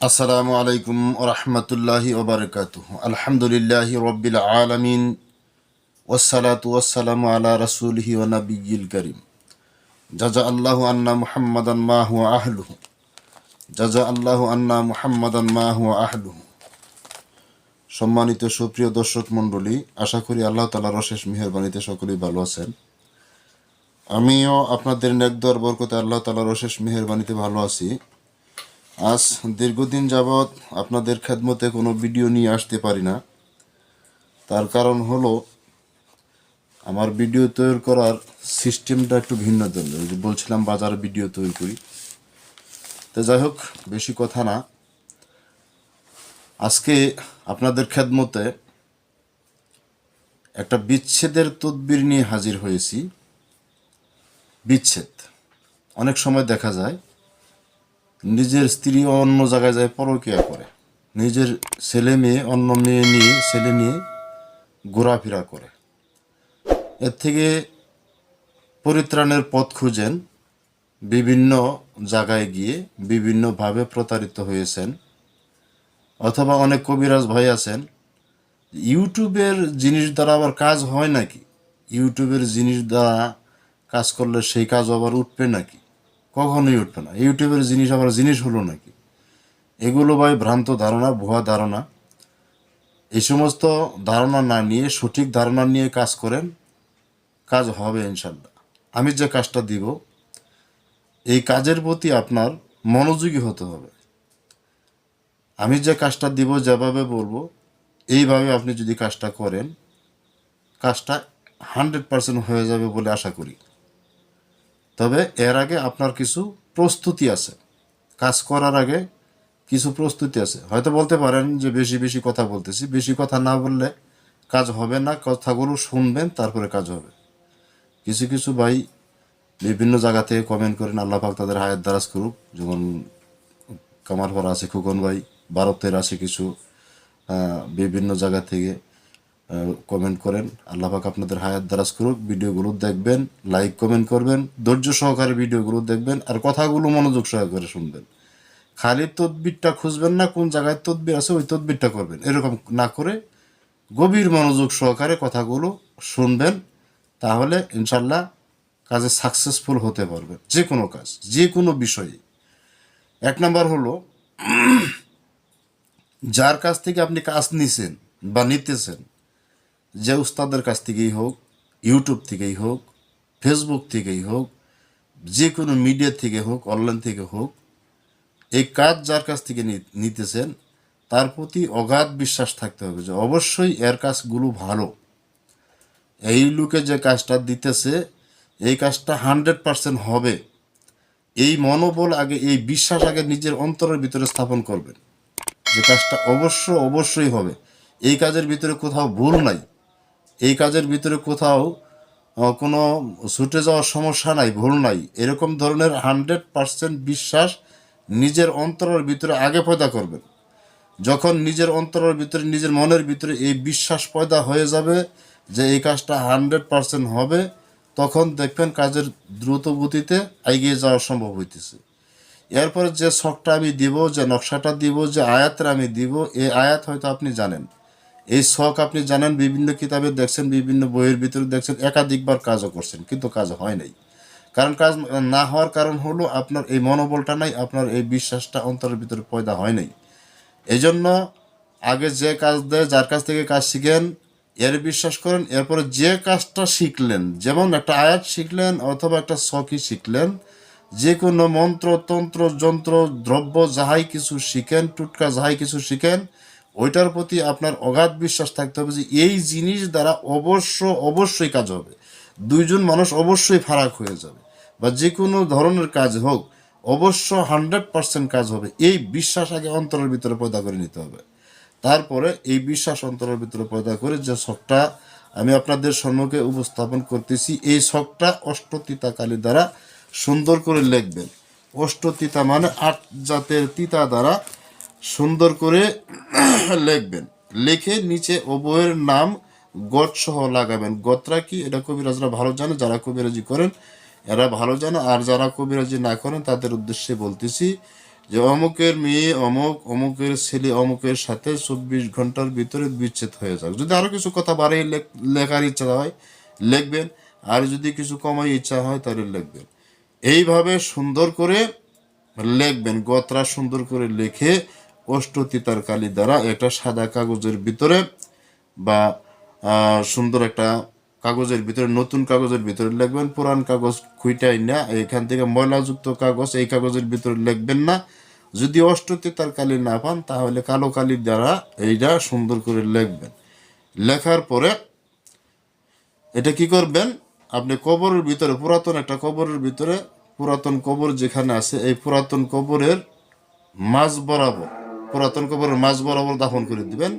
আসসালামু আলাইকুম রহমতুল্লাহি ওবরকাত আলহামদুলিল্লাহ রব্বিল আলমিন। ওসালাতু ওসালামু আলা রসুলহি ও নবীল করিম। জাজা আল্লাহ আন্না মুহাম্মাদান মাহু আহলুহু। জাজা আল্লাহ আন্না মুহাম্মাদান মাহু আহলুহু। সম্মানিত সুপ্রিয় দর্শক মণ্ডলী, আশা করি আল্লাহ তালার অশেষ মেহরবানিতে সকলেই ভালো আছেন। আমিও আপনাদের নেকদর বরকতে আল্লাহ তালার অশেষ মেহরবানিতে ভালো আছি। আজ দীর্ঘদিন যাবৎ আপনাদের খেদমতে কোনো ভিডিও নিয়ে আসতে পারি না। তার কারণ হলো, আমার ভিডিও তৈরি করার সিস্টেমটা একটু ভিন্ন ধরনের। বলছিলাম, বাজার ভিডিও তৈরি করি। তো যাই হোক, বেশি কথা না। আজকে আপনাদের খেদমতে একটা বিচ্ছেদের তদবির নিয়ে হাজির হয়েছি। বিচ্ছেদ। অনেক সময় দেখা যায় নিজের স্ত্রী অন্য জায়গায় যায় পরকিয়া করে। নিজের ছেলে মেয়ে, অন্য মেয়ে নিয়ে, ছেলে নিয়ে ঘোরাফেরা করে। এর থেকে পরিত্রাণের পথ খুঁজেন, বিভিন্ন জায়গায় গিয়ে বিভিন্নভাবে প্রতারিত হয়েছেন। অথবা অনেক কবিরাজ ভাই আছেন। ইউটিউবের জিনিস দ্বারা আবার কাজ হয় নাকি? ইউটিউবের জিনিস দ্বারা কাজ করলে সেই কাজ আবার উঠবে নাকি? কখনোই উঠবে না। ইউটিউবের জিনিস আবার জিনিস হলো নাকি? এগুলো ভাই ভ্রান্ত ধারণা, ভুয়া ধারণা। এই সমস্ত ধারণা না নিয়ে, সঠিক ধারণা নিয়ে কাজ করেন, কাজ হবে ইনশাল্লাহ আমি যে কাজটা দিব, এই কাজের প্রতি আপনার মনোযোগী হতে হবে। আমি যে কাজটা দিব, যেভাবে বলব, এইভাবে আপনি যদি কাজটা করেন, কাজটা হান্ড্রেড পার্সেন্ট হয়ে যাবে বলে আশা করি। তবে এর আগে আপনার কিছু প্রস্তুতি আছে। কাজ করার আগে কিছু প্রস্তুতি আছে। হয়তো বলতে পারেন যে বেশি বেশি কথা বলতেছি। বেশি কথা না বললে কাজ হবে না, কথাগুলো শুনবেন, তারপরে কাজ হবে। কিছু কিছু ভাই বিভিন্ন জায়গা থেকে কমেন্ট করেন, আল্লাহ পাক তাদের হায়াত দারাজ করুক। যেমন কামারপাড়া আছে, খুকন ভাই, ভারতের আছে কিছু বিভিন্ন জায়গা থেকে। কমেন্ট করেন। আল্লাহ পাক আপনাদের হায়াত দারাজ করুক। ভিডিওগুলো দেখবেন লাইক কমেন্ট করবেন। ধৈর্য সহকারে ভিডিওগুলো দেখবেন আর কথাগুলো মনোযোগ সহকারে শুনবেন। খালি তদবিরটা খুঁজবেন না, কোন জায়গায় তদবির আছে ওই তদবিরটা করবেন। এরকম না করে গভীর মনোযোগ সহকারে কথাগুলো শুনবেন। তাহলে ইনশাল্লাহ কাজে সাকসেসফুল হতে পারবেন। যে কোনো কাজ, যে কোনো বিষয়ে। এক নাম্বার হলো, যার কাছ থেকে আপনি কাজ নিছেন বা নিতেছেন যে উস্তাদের কাছ থেকেই হোক, ইউটিউব থেকেই হোক, ফেসবুক থেকেই হোক, যে কোনো মিডিয়া থেকে হোক, অনলাইন থেকে হোক, এই কাজ যার কাছ থেকে নিতেছেন, তার প্রতি অগাধ বিশ্বাস থাকতে হবে যে অবশ্যই এর কাজগুলো ভালো। এই লোকে যে কাজটা দিতেছে, এই কাজটা হান্ড্রেড পার্সেন্ট হবে। এই মনোবল আগে, এই বিশ্বাস আগে নিজের অন্তরের ভিতরে স্থাপন করবেন। যে কাজটা অবশ্য, অবশ্যই হবে। এই কাজের ভিতরে কোথাও ভুল নাই। এই কাজের ভিতরে কোথাও কোনো ছুটে যাওয়ার সমস্যা নাই, ভুল নাই। এরকম ধরনের হান্ড্রেড পার্সেন্ট বিশ্বাস নিজের অন্তরের ভিতরে আগে পয়দা করবেন। যখন নিজের অন্তরের ভিতরে, নিজের মনের ভিতরে এই বিশ্বাস পয়দা হয়ে যাবে যে এই কাজটা হান্ড্রেড পার্সেন্ট হবে, তখন দেখবেন কাজের দ্রুত গতিতে এগিয়ে যাওয়া সম্ভব হইতেছে। এরপরে যে শখটা আমি দিব, যে নকশাটা দিব, যে আয়াতটা আমি দিব, এই আয়াত হয়তো আপনি জানেন। এই শখ আপনি জানেন, বিভিন্ন কিতাবে দেখছেন, বিভিন্ন বইয়ের ভিতরে দেখছেন, একাধিকবার কাজও করছেন, কিন্তু কাজ হয় নাই। কারণ কাজ না হওয়ার কারণ হলো আপনার এই মনোবলটা নাই, আপনার এই বিশ্বাসটা অন্তরের ভিতরে পয়দা হয় নাই। এই জন্য আগে যে কাজ দেয়, যার কাছ থেকে কাজ শিখেন, এর বিশ্বাস করেন, এরপরে যে কাজটা শিখলেন, যেমন একটা আয়াত শিখলেন অথবা একটা শখই শিখলেন যে কোনো মন্ত্র, তন্ত্র, যন্ত্র, দ্রব্য, যাহাই কিছু শিখেন, টুটকা যাহাই কিছু শিখেন ওইটার প্রতি আপনার অগাধ বিশ্বাস থাকতে হবে যে এই জিনিস দ্বারা অবশ্য, অবশ্যই কাজ হবে। দুইজন মানুষ অবশ্যই ফারাক হয়ে যাবে। বা যে কোনো ধরনের কাজ হোক, অবশ্য হান্ড্রেড পার্সেন্ট কাজ হবে। এই বিশ্বাস আগে অন্তরের ভিতরে পয়দা করে নিতে হবে। তারপরে এই বিশ্বাস অন্তরের ভিতরে পয়দা করে যে শখটা আমি আপনাদের সম্মুখে উপস্থাপন করতেছি, এই শখটা অষ্টতিতা কালী দ্বারা সুন্দর করে লিখবেন। অষ্টতিতা মানে আট জাতের তিতা দ্বারা সুন্দর করে লিখবেন। লিখে নিচে ওবয়ের নাম গট সহ লাগাবেন। গতরা কি? এটা কবিরাজরা ভালো জানে, যারা কবিরাজি করেন, এরা ভালো জানে। আর যারা কবিরাজি না করেন, তাদের উদ্দেশ্যে বলতেছি যে, অমুকের মেয়ে অমুক, অমুকের ছেলে অমুকের সাথে চব্বিশ ঘণ্টার ভিতরে বিচ্ছেদ হয়ে যাক। যদি আরও কিছু কথা বাড়িয়ে লেখ- লেখার ইচ্ছা হয়, লিখবেন। আর যদি কিছু কমাই ইচ্ছা হয়, তাহলে লিখবেন। এইভাবে সুন্দর করে লিখবেন। গতরা সুন্দর করে লিখে অষ্টতিতার কালি দ্বারা একটা সাদা কাগজের ভিতরে বা সুন্দর একটা কাগজের ভিতরে, নতুন কাগজের ভিতরে লিখবেন, পুরান কাগজ খুইটাই না, এখান থেকে ময়লাযুক্ত কাগজ এই কাগজের ভিতরে লিখবেন না। যদি অষ্টতিতার কালি না পান, তাহলে কালো কালির দ্বারা এইটা সুন্দর করে লিখবেন। লেখার পরে এটা কি করবেন? আপনি কবরের ভিতরে, পুরাতন একটা কবরের ভিতরে, পুরাতন কবর যেখানে আছে, এই পুরাতন কবরের মাঝ বরাবর পুরাতন কবরের মাঝ বরাবর দাফন করে দিবেন,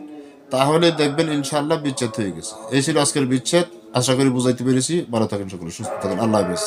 তাহলে দেখবেন ইনশাআল্লাহ বিচ্ছেদ হয়ে গেছে। এই ছিল আজকের বিচ্ছেদ। আশা করি বুঝাইতে পেরেছি। ভালো থাকেন সকলে, সুস্থ থাকেন। আল্লাহ হাফেজ।